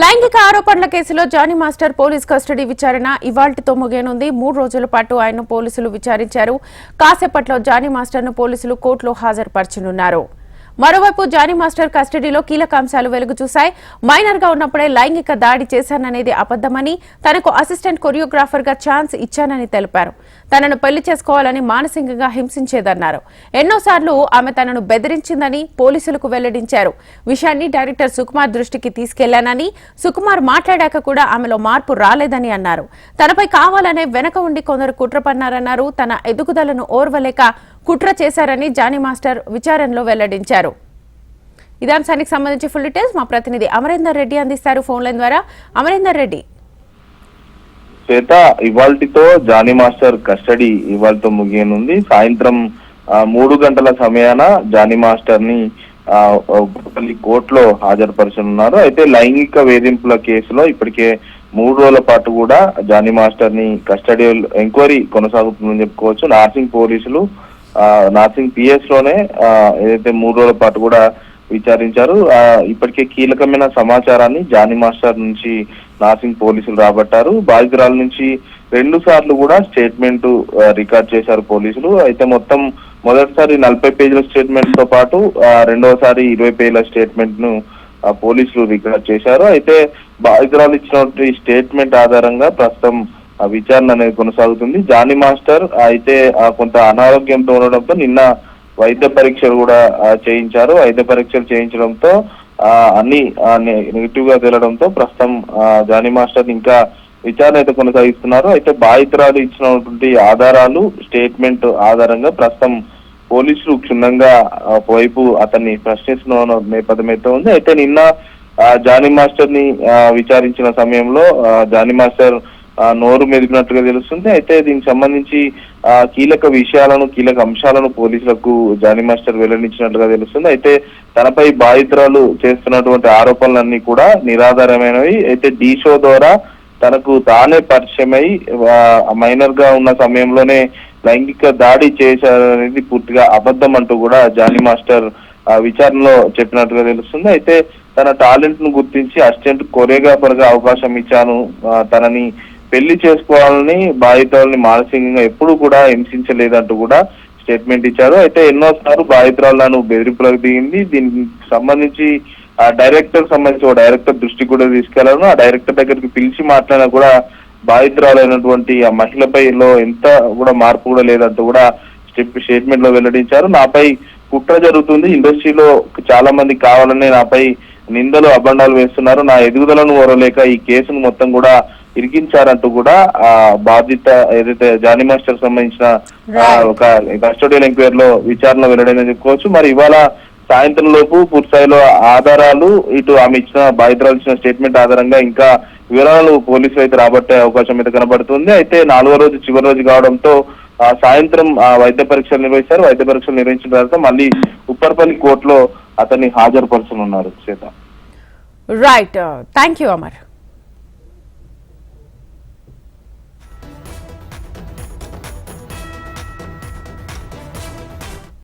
లైంగిక ఆరోపణల కేసులో జానీ మాస్టర్ పోలీస్ కస్టడీ విచారణ ఇవాల్టితో ముగియనుంది. మూడు రోజుల పాటు ఆయన పోలీసులు విచారించారు. కాసేపట్లో జానీ మాస్టర్ను పోలీసులు కోర్టులో హాజరుపరచనున్నారు. మరోవైపు జానీ మాస్టర్ కస్టడీలో కీలక అంశాలు వెలుగు చూశాయి. మైనర్గా ఉన్నప్పుడే లైంగిక దాడి చేశాననేది అబద్దమని తనకు అసిస్టెంట్ కొరియోగ్రాఫర్గా ఛాన్స్ ఇచ్చానని తెలిపారు. తనను పెళ్ళి చేసుకోవాలని మానసికంగా హింసించేదన్నారు. ఎన్నోసార్లు ఆమె తనను బెదిరించిందని పోలీసులకు వెల్లడించారు. విషయాన్ని డైరెక్టర్ సుకుమార్ దృష్టికి తీసుకెళ్ళానని సుకుమార్ మాట్లాడాక కూడా ఆమెలో మార్పు రాలేదని అన్నారు. తనపై కావాలనే వెనక ఉండి కొందరు కుట్ర పన్నారన్నారు తన ఎదుగుదలను ఓర్వలేక కుట్ర చేశారని జానీ మాస్టర్ విచారణలో వెల్లడించారు. ఇదే అంశానికి సంబంధించి ఫుల్ డీటెయిల్స్ మా ప్రతినిధి అమరేందర్ రెడ్డి అందిస్తారు ఫోన్ లైన్ ద్వారా. అమరేందర్ రెడ్డి. శ్వేత ఇవాల్టితో జానీ మాస్టర్ కస్టడీ ఇవాళతో ముగియనుంది. సాయంత్రం మూడు గంటల సమయాన జానీ మాస్టర్ని కోర్టులో హాజరుపరచనున్నారు. అయితే లైంగిక వేధింపుల కేసులో ఇప్పటికే మూడు రోజుల పాటు కూడా జానీ మాస్టర్ని కస్టడీ ఎంక్వైరీ కొనసాగుతుందని చెప్పుకోవచ్చు. నార్సింగ్ పోలీసులు నార్సింగ్ పిఎస్లోనే ఏదైతే మూడు రోజుల పాటు కూడా విచారించారు ఆ, ఇప్పటికే కీలకమైన సమాచారాన్ని జానీ మాస్టర్ నుంచి నార్సింగ్ పోలీసులు రాబట్టారు. బాధితురాల నుంచి రెండు సార్లు కూడా స్టేట్మెంట్ రికార్డ్ చేశారు పోలీసులు. అయితే మొత్తం మొదటిసారి నలభై పేజీల స్టేట్మెంట్తో పాటు రెండవసారి ఇరవై పేజీల స్టేట్మెంట్ను పోలీసులు రికార్డ్ చేశారు. అయితే బాధితురాలు ఇచ్చినటువంటి స్టేట్మెంట్ ఆధారంగా ప్రస్తుతం విచారణ అనేది కొనసాగుతుంది. జానీ మాస్టర్ అయితే కొంత అనారోగ్యంతో ఉండడంతో నిన్న వైద్య పరీక్షలు కూడా చేయించారు. వైద్య పరీక్షలు చేయించడంతో ఆ, అన్ని నెగిటివ్గా తేలడంతో ప్రస్తుతం జానీ మాస్టర్ ఇంకా విచారణ అయితే కొనసాగిస్తున్నారు. అయితే బాధితురాలు ఇచ్చినటువంటి ఆధారాలు స్టేట్మెంట్ ఆధారంగా ప్రస్తుతం పోలీసులు క్షుణ్ణంగా వైపు అతన్ని ప్రశ్నిస్తున్న నేపథ్యం అయితే ఉంది. అయితే నిన్న ఆ, జానీ మాస్టర్ని విచారించిన సమయంలో జానీ మాస్టర్ నోరు మెదిపినట్టుగా తెలుస్తుంది. అయితే దీనికి సంబంధించి ఆ, కీలక విషయాలను కీలక అంశాలను పోలీసులకు జానీ మాస్టర్ వెల్లడించినట్టుగా తెలుస్తుంది. అయితే తనపై బాధితురాలు చేస్తున్నటువంటి ఆరోపణలన్నీ కూడా నిరాధారమైనవి. అయితే డీ షో ద్వారా తనకు తానే పరిచయమై మైనర్గా ఉన్న సమయంలోనే లైంగిక దాడి చేశారనేది పూర్తిగా అబద్ధం అంటూ కూడా జానీ మాస్టర్ ఆ, విచారణలో చెప్పినట్టుగా తెలుస్తుంది. అయితే తన టాలెంట్ను గుర్తించి అసిస్టెంట్ కొరియోగ్రాఫర్గా అవకాశం ఇచ్చాను. తనని పెళ్ళి చేసుకోవాలని బాధితురాలని మానసికంగా ఎప్పుడు కూడా హింసించలేదంటూ కూడా స్టేట్మెంట్ ఇచ్చారు. అయితే ఎన్నోసార్లు బాధితురాలను బెదిరింపులకు దిగింది. దీనికి సంబంధించి ఆ డైరెక్టర్ సంబంధించి ఒక డైరెక్టర్ దృష్టి కూడా తీసుకెళ్ళాను. ఆ డైరెక్టర్ దగ్గరికి పిలిచి మాట్లాడినా కూడా బాధితురాలైనటువంటి ఆ మహిళపై లో ఎంత కూడా మార్పు కూడా లేదంటూ కూడా స్టెప్ స్టేట్మెంట్లో వెల్లడించారు. నాపై కుట్ర జరుగుతుంది. ఇండస్ట్రీలో చాలా మంది కావాలని నాపై నిందలు అబండాలు వేస్తున్నారు. నా ఎదుగుదలను ఓరలేక ఈ కేసును మొత్తం కూడా ఇరికించారంటూ కూడా ఆ బాధిత ఏదైతే జానీ మాస్టర్ సంబంధించిన ఒక కస్టోడియల్ ఎంక్వైరీ లో విచారణ వెల్లడైందని చెప్పుకోవచ్చు. మరి ఇవాళ సాయంత్రం లోపు పూర్తి స్థాయిలో ఆధారాలు ఇటు ఆమె ఇచ్చిన బాధితురాలు ఇచ్చిన స్టేట్మెంట్ ఆధారంగా ఇంకా వివరాలు పోలీసులు అయితే రాబట్టే అవకాశం అయితే కనబడుతుంది. అయితే నాలుగో రోజు చివరి రోజు కావడంతో ఆ సాయంత్రం ఆ వైద్య పరీక్షలు నిర్వహిస్తారు. వైద్య పరీక్షలు నిర్వహించిన తర్వాత మళ్ళీ ఉప్పర్పల్లి కోర్టులో అతన్ని హాజరుపరచనున్నారు Swetha. Right thank you Amar